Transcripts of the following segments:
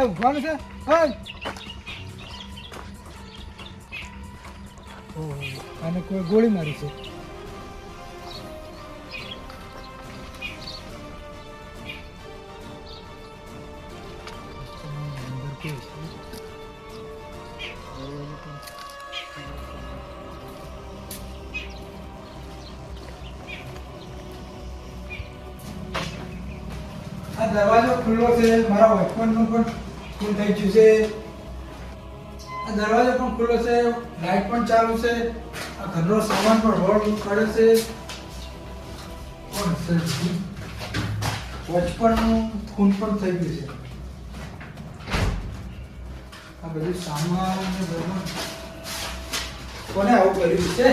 અત્યારે ઊંઘવાનું છે? આને કોઈ ગોળી મારી છે. દરવાજો ખુલ્લો છે મારા વચપણનું પણ. ફૂલ ગયું છે. આ દરવાજો પણ ખુલ્લો છે, લાઈટ પણ ચાલુ છે, આ ઘરનો સામાન પણ રોડ પડે છે. કોણ વોચ પણ ખૂન પણ થઈ ગયું છે. આ બધું સામાન કોને આવું કર્યું છે?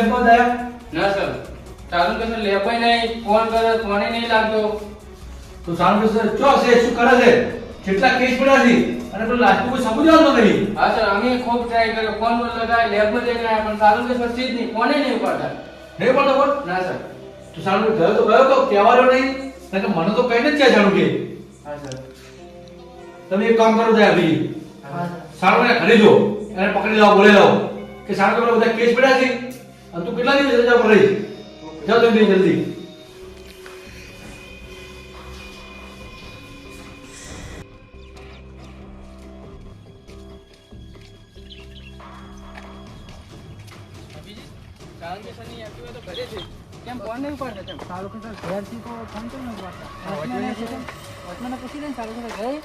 લેબમાં દયા ના સર. ચાલુ કે સર લેવાય નહીં. ફોન કરે ફોને નહીં લાગતો. તો સારું સર. ચો છે? શું કરે છે? કેટલા કેસ પડ્યા છે? અને તો લાસ્ટ કોઈ સમજાવતો નથી હા સર. અમે ખૂબ ટ્રાય કર્યો. ફોન પર લગાય લેબમાં જઈને આવ્યા. પણ ચાલુ કે સર ચીજ નહીં. ફોને નહીં ઉપાડતા. નહીં પડતો ફોન ના સર. તો સારું ગયો તો ગયો તો કહેવાયો નહીં. કે મને તો કઈ જ છે જાણું કે. હા સર. તમે એક કામ કરો દયા ભાઈ હા સારું. ને ઘરે જો. એને પકડી લાવો બોલે લાવો. કે સારું કે બધા કેસ પડ્યા છે? અને તું કેટલા દિવસ રજા પર રહી જાઓ તું જલ્દી સર ઘરે કે તો ફોન કેમ નથી વાગતા વોચમેનને વોચમેનને પૂછો. વોચમેનને સારું કે સર ગઈ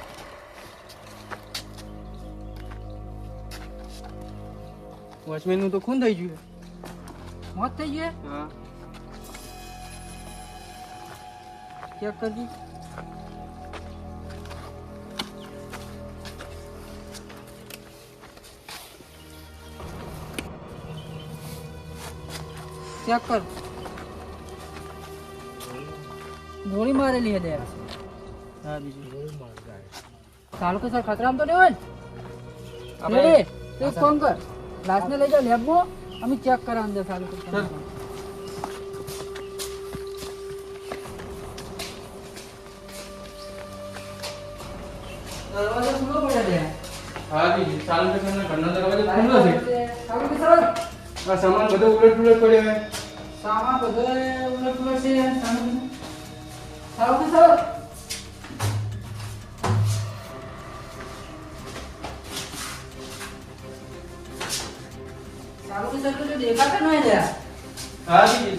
વોચમેનનું તો ખૂન થઈ ગયું મોત થઈ ગઈ હા ચેક કરજી ચેક કર ગોળી મારેલી હે દે હા બીજું ચાલુ કે સર ખતરામાં તો નહીં હોય ને આપણે- રેડી તો એક કામ કર લાશને લઈ જાઓ લેબમાં અમે ચેક કરા અંદર ચાલુ કર સર. દરવાજો ખુલ્લો પડે છે હા બીજું ચાલુ કે સર ઘરનો દરવાજો ખુલ્લો છે ચાલુ કે સર આ સામાન બધો ઉલટ ઉલટ પડ્યો છે સામાન બધો ઉલટ પુલટ છે સામે ચાલુ કે સર ચાલુ કે સર તો જો દેખાતા નહીં હા. બીજું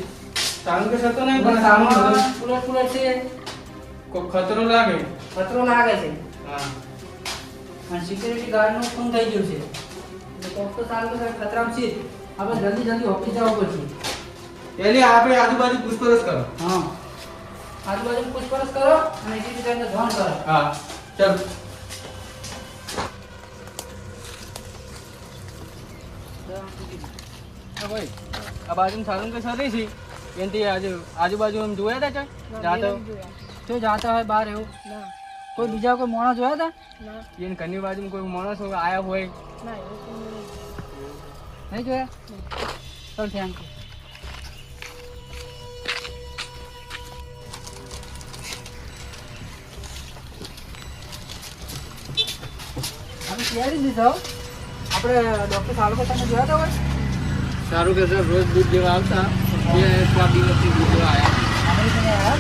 ચાલુ કે સર તો પણ સામાન સામાન પુલટ છે કોઈ ખતરો લાગે ખતરો લાગે છે હા અને સિક્યુરિટી ગાર્ડનું ફોન થઈ ગયું છે કોક તો ચાલુ કે છે આપણે જલ્દી જલ્દી ઓફિસ જવું પડશે એટલે આપણે આજુબાજુ પૂછપરછ કરો હા આજુબાજુ પૂછપરછ કરો અને સિક્યુરિટીને ફોન કરો. હા ચાલ. હા ભાઈ આ બાજુ સારું કે સરી છે. એનથી આજુ આજુબાજુ એમ જોયા હતા ચાલ જાતો તો જાતા હોય બહાર એવું? કોઈ બીજા કોઈ માણસ જોયા હતા? એને ઘરની બાજુમાં કોઈ માણસ આવ્યા આયા હોય? નહીં. જોયા? ચાલ થેન્ક યુ આપણે ડૉક્ટર સાલુકા તમે જોયા હતા હોય સારું કે સર રોજ દૂધ જેવા આવતા. બે ચાર દિવસથી દૂધ જેવા આવ્યા.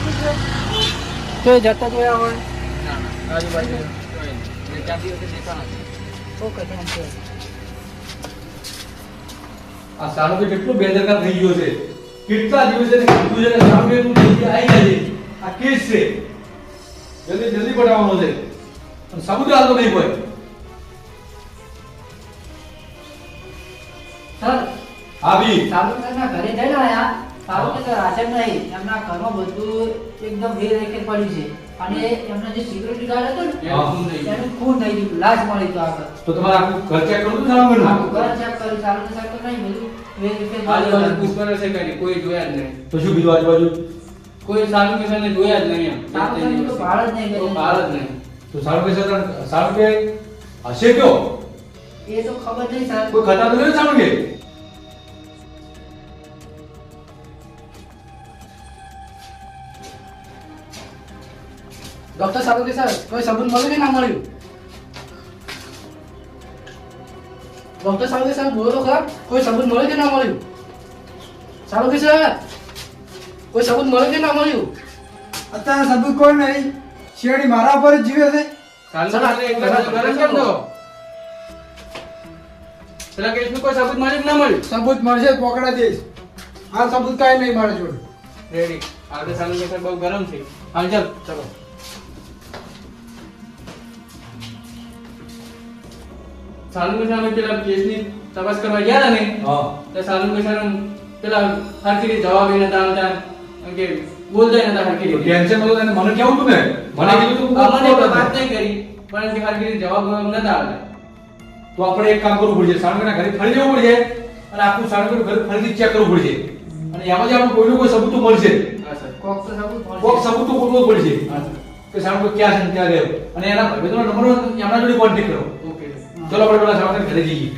તો એ જતા જોયા હોય? આજુબાજુ આ સારું કે કેટલું બેદરકાર થઈ ગયો છે. કેટલા દિવસે કીધું છે તું જલ્દી આવી જજે આ કેસ છે. જલ્દી જલ્દી પટાવવાનો છે. અને સાબુત હાલતો નહીં હોય બી સાલુકરના ઘરે જઈને આયા તો હાજર નહીં એમના ઘરમાં બધું એકદમ બેરેખેર પડ્યું છે. અને એમના જે સિક્યુરિટી ગાર્ડ હતો ને. એનું ખૂન થઈ ગયું. લાશ મળી તો આગળ. તો તમારે આખું ઘર ચેક કરવું સારું આખું ઘર કર્યું. ચેક કર્યું સાલુકેસર તો નહીં બધું બેરેખેર આજુબાજુ મળી પૂછપરછ કરી કોઈ જોયા જ નહીં. તો શું બીજું આજુબાજુ? કોઈ સારું કિસાનને જોયા જ નહીં એમ. સારું તો ભાળ જ નહીં. ભાળ જ નહીં. તો સારું કે સર સારું કે હશે કયો? એ તો ખબર નહીં સાહેબ. કોઈ ખતા તો નહીં સારું કે ડોક્ટર સારું કે સર કોઈ સબૂત મળ્યું કે ના મળ્યું? ડોક્ટર સારું કે સર બોલો ખરા કોઈ સબૂત મળ્યું કે ના મળ્યું? સારું કે સર કોઈ સબૂત મળ્યું કે ના મળ્યું? અત્યારે સબૂત કોઈ નહીં. શેરડી મારા પર જ જીવે છે. પેલા કેસનું કોઈ સાબુત મળ્યું ના મળ્યું? સબૂત મળશે તો પકડાઈ દઈશ. આ સબૂત કાંઈ નહીં મારા જોડે. રેડી આપણે બહુ ગરમ છે. હા ચાલ ચલો. સાલું કે સામે પેલા કેસની તપાસ કરવા ગયા હતા ને? હા. તો સાલું કે પેલા હરકી રીતે જવાબ એને તામ એમ કે બોલતા નતા હરકી રીતે ટેન્શન નતું તને મને કેવું તું ને? મને કીધું તું હા, મને વાત નહીં કરી પણ કે હરકી રીતે જવાબ નતા આવતા. તો આપણે એક કામ કરવું પડશે સાણંદના ઘરે ફરી જવું પડશે અને આખું સાણંદ ઘર ફરીથી ચેક કરવું પડશે. અને એમાંથી આપણે કોઈનું કોઈ સબૂત મળશે. હા સર. કોક સબૂત કોક સબૂત તો ગોતવું પડશે. હા સર. કે સાણંદ ક્યાં છે ક્યાં ગયો અને એના ભાઈબંધોનો નંબર એમના જોડે કોન્ટેક્ટ કરો. ઓકે. ચલો આપણે પેલા સાણંદ ઘરે જઈએ.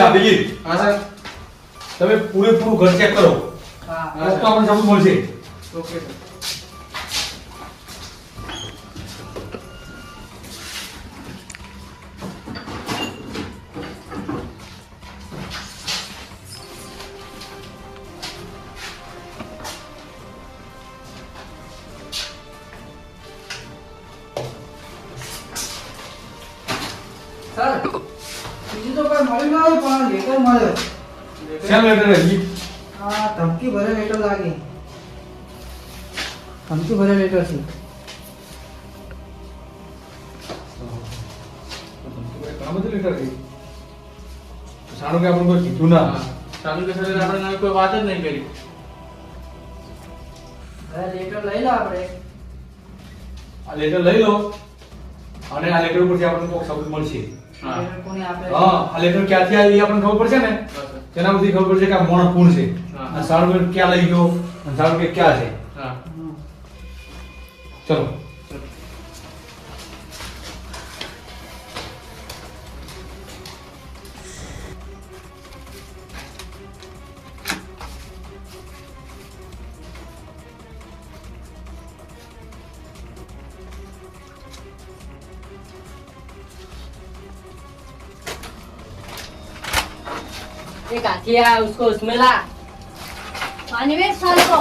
અભિજીત હા સર. તમે પૂરેપૂરું ઘર ચેક કરો. હા હા, તો આપણને સમજ મળશે. Okay sir. સર બીજું તો કોઈ મળ્યું ના હોય પણ લેટર મળ્યો. શેમ લેટર હજી આ ધમકી ભરે લેટર લાગે. ધમકી ભરે લેટર છે. ઘણા બધા લેટર છે. સારું કે આપણે કોઈ કીધું ના. સારું કે સર આપણે કોઈ વાત જ નહીં કરી. હવે લેટર લઈ લો આપણે. આ લેટર લઈ લો. અને આ લેટર ઉપરથી આપણને કોઈ સબૂત મળશે. હા. આ લેટર ક્યાંથી આવી એ આપણને ખબર પડશે ને? તેના પરથી ખબર પડશે કે આ મોણ કોણ છે. અને સારું કે ક્યાં લઈ ગયો અને કે ક્યાં છે? હા. ચલો. किया उसको उसमें ला पानी में साल को।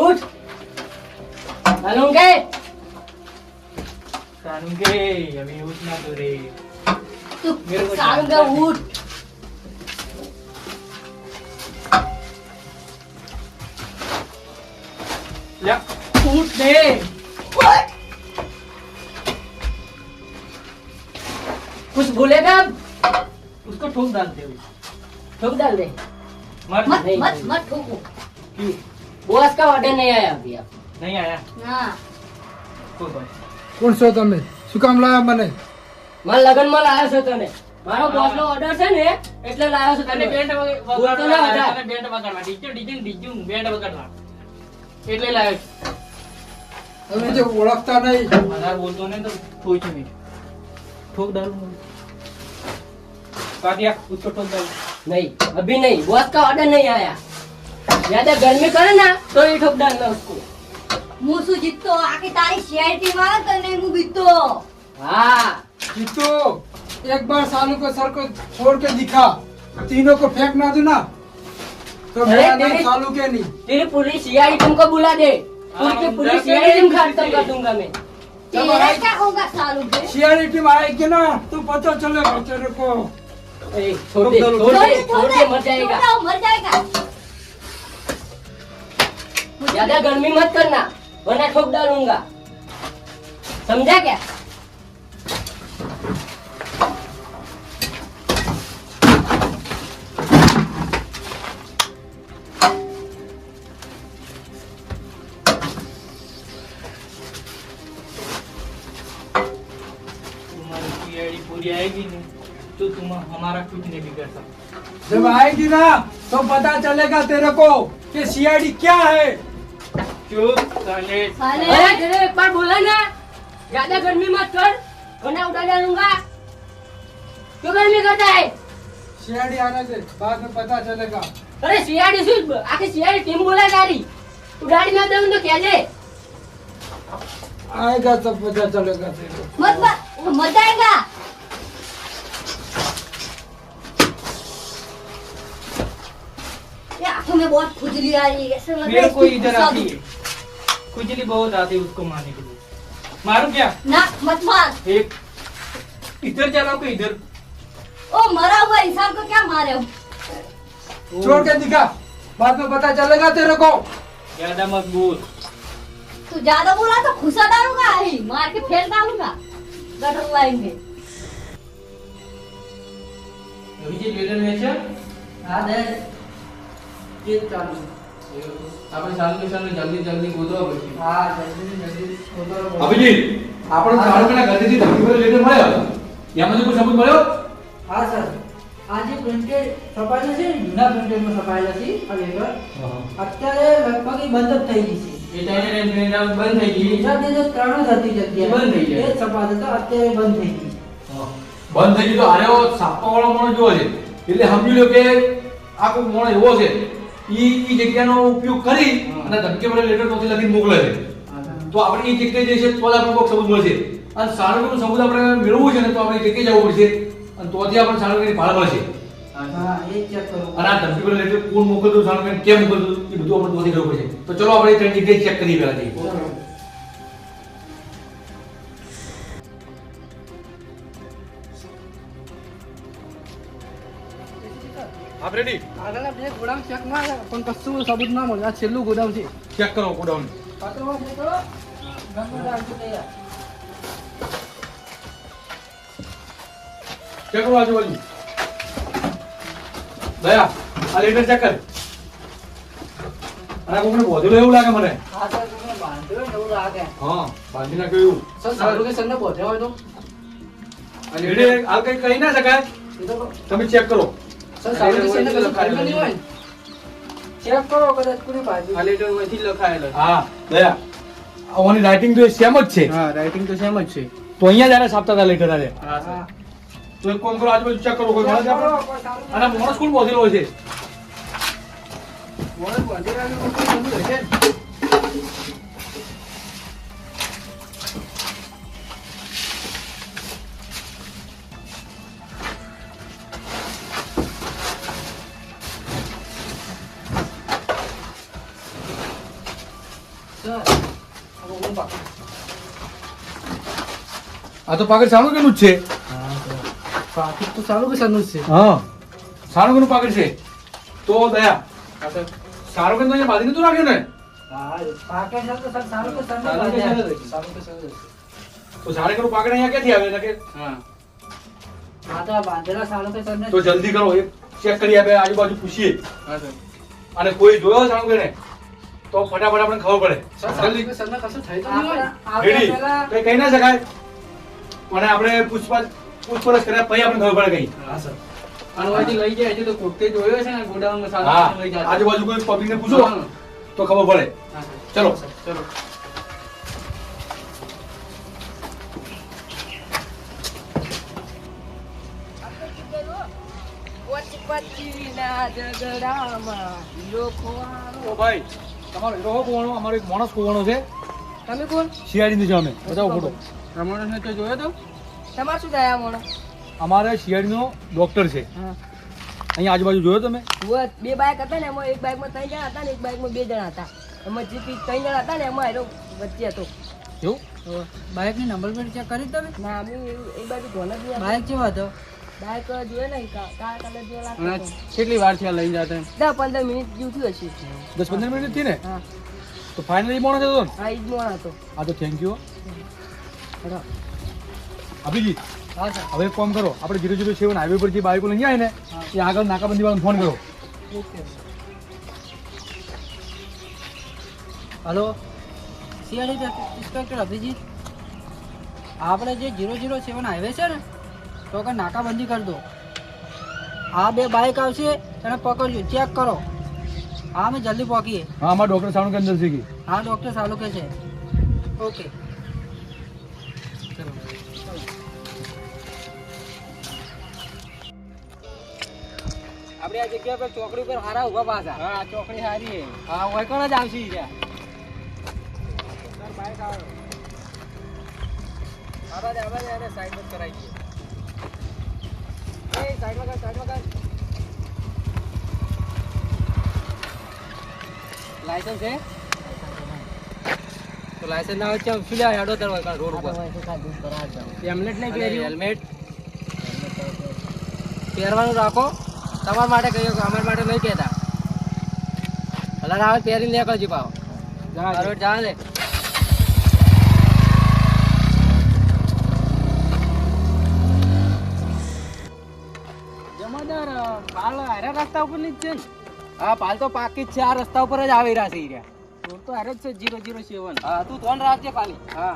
उठ। कानून के कानून के अभी उठना तो रे। तू कानून का उठ। या। उठ दे कुछ भूलेगा अब? उसको ठोक डाल दे ठोक डाल दे मत मत नहीं, मत नहीं। मत ठोको क्यों बॉस का ऑर्डर नहीं आया अभी अब नहीं आया ना कोई बात કોણ છો તમે શું કામ લાવ્યા મને મારા લગનમાં લાવ્યો છો તને મારો બોસ નો ઓર્ડર છે ને એટલે લાવ્યો છો તને તને બેન્ડ બોલતો ના વગાડવા હતા. તને band વગાડવા DJ DJ DJ band વગાડવા એટલે લાવ્યો છું. તમે જે ઓળખતા નહીં વધારે બોલતો નહીં તો ઠોક છું નહીં ઠોક डालूंगा काटिया उसको ठोक डाल नहीं अभी नहीं बॉस का ऑर्डर नहीं आया ज्यादा गर्मी करे ना तो ही ठोक डालना उसको હું શું જીતતો આખી તારી સીઆઈટી માં તને હું બીતો हाँ जीतो एक बार सालू को सर को छोड़ के दिखा तीनों को फेंक ना दो ना तो अरे मेरा नाम तेरे- सालू के नहीं तेरी पूरी सीआई तुमको बुला दे हाँ, पूरी हम पूरी डरते सीआई नहीं तुम किसी खत्म से। कर दूंगा मैं तेरा क्या होगा सालू पे सीआरडी टीम आएगी ना तो पता चलेगा तेरे को ए, ज्यादा गर्मी मत करना वरना ठोक डालूंगा समझा क्या पूरी आएगी नहीं तो तुम हमारा कुछ नहीं बिगड़ सकता जब आएगी ना तो पता चलेगा तेरे को कि सीआईडी क्या है चुप साले साले तेरे एक बार बोला ना ज्यादा गर्मी मत कर वरना उड़ा डालूंगा क्यों गर्मी करता है सीआईडी आने से बाद में पता चलेगा अरे सीआईडी सिर्फ आके सीआईडी टीम बोला गाड़ी उड़ाड़ी ना दूं तो क्या ले आएगा तब पता चलेगा तेरे मत मत आएगा हाथों में बहुत खुजली आ रही है ऐसे लग रहा है इधर आती है। खुजली बहुत आती है उसको मारने के लिए। मारू क्या? ना मत मार। एक इधर चलाओ को इधर? ओ मरा हुआ इंसान को क्या मारे हो? छोड़ के दिखा। बाद में पता चलेगा तेरे को। ज़्यादा मज़बूत तू ज़्यादा बोला तो खुशा डालूँगा ही मार के फेल डालूँगा। गटर लाएँगे अभी जी लीडर है सर हाँ दे એ ચાલુ આપણે સારું સારું જલ્દી જલ્દી ગોતવા પડશે. હા જલ્દી જલ્દી બોલો અભિજીત આપણે ચાલકના ગતિથી ધમકી લેટર મળ્યો? એમાંથી કોઈ સબૂત મળ્યો? હા સર. આ જે પ્રિન્ટેડ છપાયેલા છે જૂના પ્રિન્ટેડમાં છપાયેલા છે આ લેટર અત્યારે લગભગ એ બંધ જ થઈ ગઈ છે. એ આઉટ બંધ થઈ ગઈ. ગુજરાતની જે ત્રણ જ હતી જગ્યાએ. બંધ થઈ જાય. એ છપાતા હતા અત્યારે બંધ થઈ ગઈ. બંધ થઈ ગયું તો આર્યો છાપા વાળો માણસ જોવો છે. એટલે સમજી લો કે આ કોઈ એવો છે. ઈ ઈ જગ્યાનો ઉપયોગ કરી અને ધમકી ભરેલ લેટર ત્યાંથી લખી મોકલે છે. તો આપણે એ જગ્યાએ જે છે તો આપણે કોઈ સબૂત મળશે. અને સારું સબૂત આપણે મેળવવું છે ને તો આપણે જગ્યાએ જવું પડશે. અને તોથી આપણે સારું ભાળ મળશે. કરો. અને આ ધમકી ભરેલ લેટર કોણ મોકલતું સારું કેમ મોકલતું એ બધું આપણે તોથી કરવું પડશે. તો ચલો આપણે ત્રણ જગ્યાએ ચેક કરીએ પહેલા ચલો. આપ રેડી આગળના બે ગોડાઉન ચેક માર્યા પણ કશું સબૂત ના મળે. આ છેલ્લું ગોડાઉન છે. ચેક કરો ગોડાઉન. ચેક કરો આજુબાજુ. દયા આ લેટર ચેક કર. અને કોકને બોધેલો એવું લાગે મને. હા સર કોકને બાંધ્યો એવું લાગે. હા બાંધી નાખ્યું એવું. સર સારું કે સરને બોધ્યો હોય તો? આ લેટર આ કઈ કહી ના શકાય. તમે ચેક કરો. સર સારું કે સરને કશું ખાયું હોય? ચેક કરો કદાચ પૂરી બાજુ આ લેટરમાંથી લખાયેલો. હા દયા. ઓની રાઇટિંગ તો સેમ જ છે. હા રાઇટિંગ તો સેમ જ છે. તો અહીંયા જયારે સાપતા તા લેટર આલે હા સર. તો એક કામ કરો આજુબાજુ ચેક કરો કોઈ ચેક માણસ કરો, આપણે- કોઈ સારું અને માણસ કોણ બોધેલો છે? મોડે બાંધી રાખ્યું આ તો પાકડ સાણું કેનું જ છે. પાકીટ તો સારું કે સરનું છે. હા. સાણું કેનું પાકડ છે. તો દયા સર સારું કે તો અહીંયા બાંધી નતું રાખ્યું ને? હા, તો સારું કે સારું કે. સારું. તો પાકડ અહીંયા ક્યાંથી આવે? એટલે કે હા. હા તો સારું જલ્દી કરો એક ચેક કરી આપે આજુબાજુ પૂછીએ. હા અને કોઈ જોયો સાણું કે ને તો ફટાફટ આપણે ખબર પડે. જલ્દી. કઈ કહી ના શકાય? અને આપણે પૂછપાછ પૂછપરછ કર્યા પછી આપણે ખબર પડે કઈ હા સર. અનવાજી લઈ જાય છે તો કોકે જોયો છે ને ગોડાઉનમાં સારું લઈ જાય આજુબાજુ કોઈ પબ્લિક ને પૂછો તો ખબર પડે. ચલો. ચલો. ભાઈ તમારો હીરો કોવાનો અમારો એક માણસ કોવાનો છે? તમે કોણ? શિયાળી નું છે અમે. બતાવો ફોટો. રમણને તો જોયો તો? તમારે શું થયા મોણો અમારે શિયાળીનો ડોક્ટર છે. અહીંયા આજુબાજુ જોયો તમે? બે બાઇક હતા ને એમાં એક બાઇકમાં ત્રણ જણા હતા ને એક બાઇકમાં બે જણા હતા. એમાં જે ત્રણ જણા હતા ને એમાં એનો વચ્ચે હતો. એવું? બાઇકની નંબર પ્લેટ ચેક કરી તમે? ના અમે એવું- એ બાજુ ધોને જ ગયા બાઇક કેવો હતો? બાઇક જોયે ને કા કલર જેવો કેટલી વાર છે લઈ જાતે દસ પંદર મિનિટ જેવું થયું હશે. દસ પંદર મિનિટથી ને? હા. તો ફાઇનલી માણસ હતો ને હા ઈ જ મોણ હતો. હા તો થેન્ક યુ અભિજીત હવે કોમ કરો. આપણે જીરો જીરો સેવન હાઈવે પર જે બાઈકો લઈ આવે ને એ આગળ નાકાબંધી વાળાને ફોન કરો હલો? સીઆરડી ઇન્સ્પેક્ટર અભિજીત? આપણે જે જીરો ઝીરો સેવન હાઈવે છે ને તો કે નાકાબંધી કરી દો. આ બે બાઇક આવશે અને પકડજો ચેક કરો. હા અમે જલ્દી પહોંચીએ. હા અમારા ડૉક્ટર સાલુકે અંદર શીખી હા ડૉક્ટર સાલુકે છે. ઓકે. આપણે જગ્યા પર ચોકડી પર હારા ઊભા પાછા. હા ચોકડી હારી હા. હોય કોણ જ આવશે ઈ રહ્યા બાઈક આવે. આવા દે આવા દે એને સાઈડ પર કરાઈ દઈએ. એ સાઈડમાં કર સાઈડમાં કર. લાયસન્સ છે તો લાયસન્સ ના હોય તો શું હેડો તરવા કાં રોડ ઉપર. હેલ્મેટ નહીં પહેર્યું? હેલ્મેટ પહેરવાનું રાખો. તમારા માટે કહીએ અમારા માટે નહીં કહેતા. હલાર આવે પહેરીને નીકળજો પાવ બરોબર જા દે જમાદાર પાલ હારે રસ્તા ઉપરની જ છે ને? હા પાલ તો પાકી જ છે. આ રસ્તા ઉપર જ આવી રહ્યા છે તો જ છે જીરો જીરો સેવન. હા તું ધોન રાખજે પાલી હા.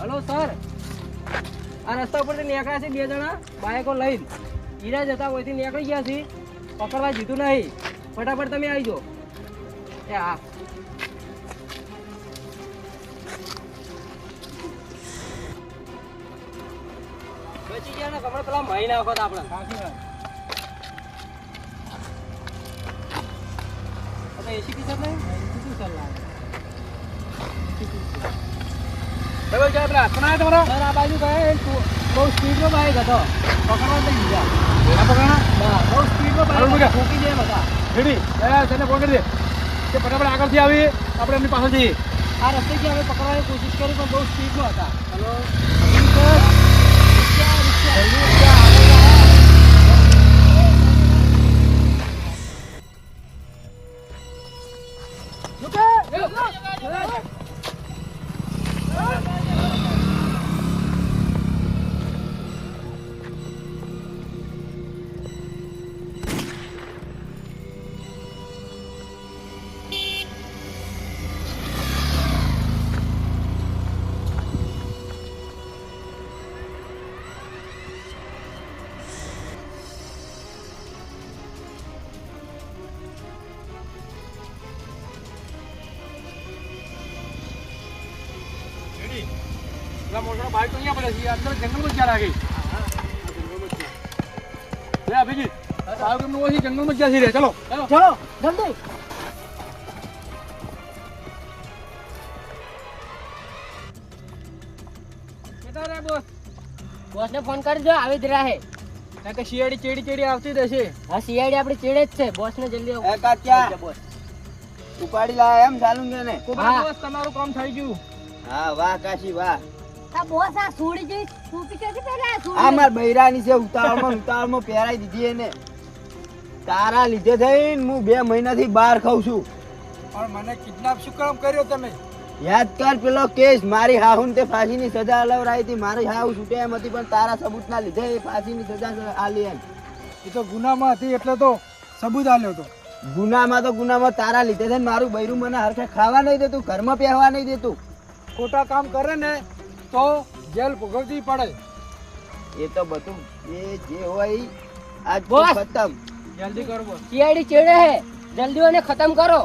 Hello, sir. આ રસ્તા ઉપરથી નીકળ્યા છે બે જણા બાઈકો લઈને. હીરા જતા હોયથી નીકળી ગયા છે પકડવા જીતું નહીં. ફટાફટ તમે આવી જાઓ. હા. કપડા પેલા મહી નાખો આપણે. હવે એસી પીસર નહીં? શું સલાહ ડબલ ચાર પેલા હાથમાં તમારો. સર આ બાજુ ગયે બહુ સ્પીડનો બાઈક હતો. પકડવા થઈ ગયા. આ પકડના બહુ સ્પીડનો મૂક્યા. ફૂકી જાય બધા. રેડી? એ તેને ફોન કરી દે. કે ફટાફટ આગળથી આવી આપણે એમની પાસેથી. જઈએ આ રસ્તેથી અમે પકડવાની કોશિશ કરી પણ બહુ સ્પીડમાં હતા. હલો પેલા મોટા બાઈક અહીંયા પડે છે. અંદર જંગલમાં ક્યાં લાગી લે અભિજીત. બાઈક એમનું ઓછી જંગલમાં ક્યાં છે ચલો. ચલો ચલો જલ્દી. બોસ. બોસને ફોન કરજો આવી જ રહે. કે શિયાળી ચેડી ચેડી આવતી જ હશે. હા શિયાળી આપડે ચેડે જ છે. બોસને જલ્દી એ કાચ્યા. બોસ. ઉપાડી લાયા એમ ચાલુ ને ને બોસ તમારું કામ થઈ ગયું. હા વાહ કાશી વાહ. આ બોસ આ છોડી જઈ તું પી કે પેલા આ છોડી માર બૈરાની છે ઉતાવળમાં ઉતાવળમાં પહેરાઈ દીધી એને. તારા લીધે થઈને હું બે મહિનાથી બહાર ખાઉં છું. પણ મને કિડનેપ શું કામ કર્યો તમે? યાદ કર પેલો કેસ મારી હાહુન તે ફાંસીની સજા અલવરાઈ હતી મારી હાહુ છૂટે એમ હતી પણ તારા સબૂતના લીધે એ ફાંસીની સજા આલી એમ. એ તો ગુનામાં હતી એટલે તો સબૂત આલ્યો હતો ગુનામાં તો ગુનામાં તારા લીધે થઈને મારું બૈરું મને હરખે ખાવા નહીં દેતું ઘરમાં પહેરવા નહીં દેતું. ખોટા કામ કરે ને તો જેલ ભોગવવી પડે. એ તો બધું એ જે હોય આજ ખતમ. જલ્દી કરો બોસ. સીઆઈડી ચેડે હે. જલ્દી ઓને ખતમ કરો.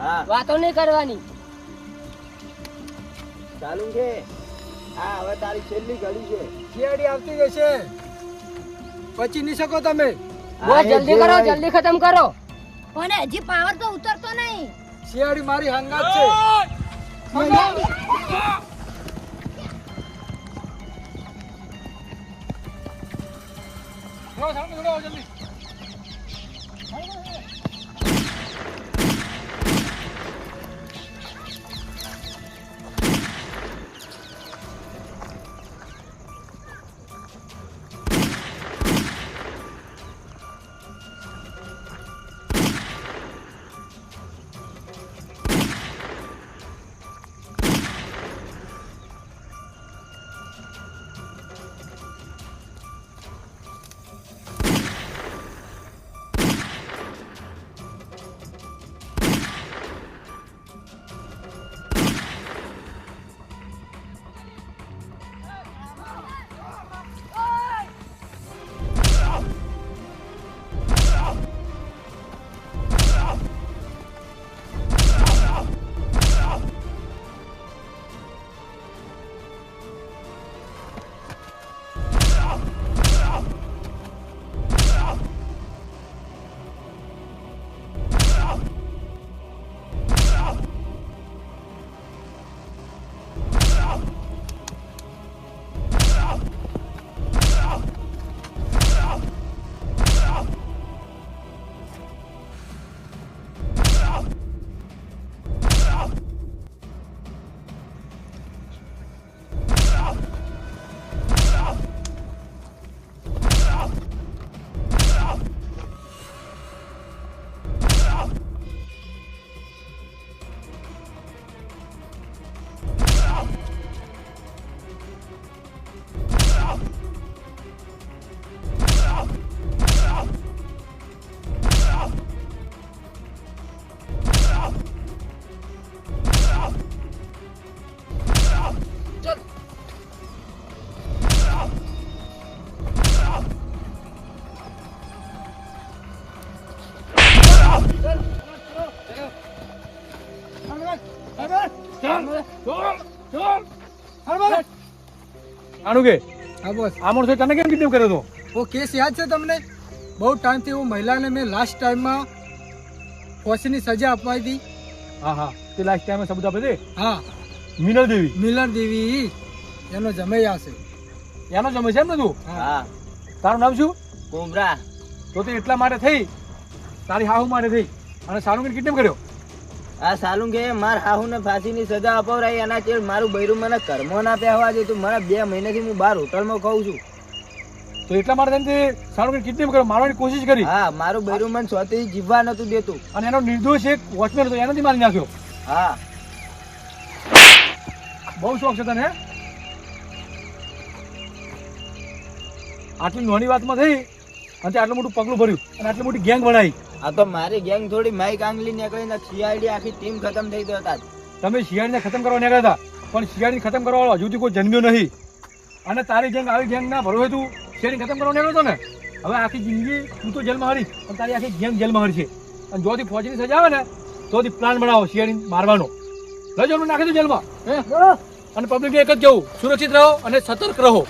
હા. વાતો નહીં કરવાની. ચાલુ છે. હા હવે તારી છેલ્લી ઘડી છે. શિયાળી આવતી જશે. પછી નહીં શકો તમે. બોસ જલ્દી કરો જલ્દી ખતમ કરો. પણ હજી પાવર તો ઉતરતો નહીં. શિયાળી મારી હંગાત છે. ચલો સામે ચલો જલ્દી આનું કે હા બોસ આ માણસો તને કેમ કિડનેપ કર્યો હતો ઓ કેસ યાદ છે તમને? બહુ ટાઈમથી હું મહિલાને મેં લાસ્ટ ટાઈમમાં ફાંસીની સજા અપાવી હતી. હા હા. તે લાસ્ટ ટાઈમે આપે છે? હા. મિનલ દેવી. મિલન દેવી એનો જમૈયા છે. એનો જમે છે એમ ને તું? હા. તારું નામ શું? કુમરા તો તે એટલા માટે થઈ. તારી હાહુ માટે થઈ. અને સારું કિડનેપ કર્યો? આ સાલું કે માર હાહુ ને ફાંસીની સજા અપાવરાઈ એના ચેડ મારું બૈરું મને કર્મો ના પહેવા દે તું મારા બે મહિનાથી હું બહાર હોટલમાં ખાઉં છું. તો એટલા માટે થઈને તે સારું કિડનેપ કર્યો મારવાની કોશિશ કરી? હા મારું બૈરું મને સ્વતઃ જીવવા નતું દેતું. અને એનો નિર્દોષ એક વોચમેન હતો એનાથી મારી નાખ્યો. હા. બહુ શોખ છે તને? આટલી નાની વાતમાં થઈ અને આટલું મોટું પગલું ભર્યું અને આટલી મોટી ગેંગ બનાવી. આ તો મારી ગેંગ થોડી માઈક આંગલી નીકળીને સીઆઈડી આખી ટીમ ખતમ થઈ ગયો હતા. તમે શિયાળીને ખતમ કરવા નીકળ્યા હતા પણ સીઆઈડી ખતમ કરવા વાળો હજુ કોઈ જન્મ્યો નહીં. અને તારી ગેંગ આવી ગેંગ ના ભરવે તું સીઆઈડી ખતમ કરવા નીકળ્યો હતો ને? હવે આખી જિંદગી તું તો જેલમાં હરી પણ તારી આખી ગેંગ જેલમાં હરી છે અને જોથી ફોજની સજા આવે ને તોથી પ્લાન બનાવો સીઆઈડી મારવાનો. લજો નાખી દો જેલમાં. અને પબ્લિક એક જ કેવું સુરક્ષિત રહો અને સતર્ક રહો.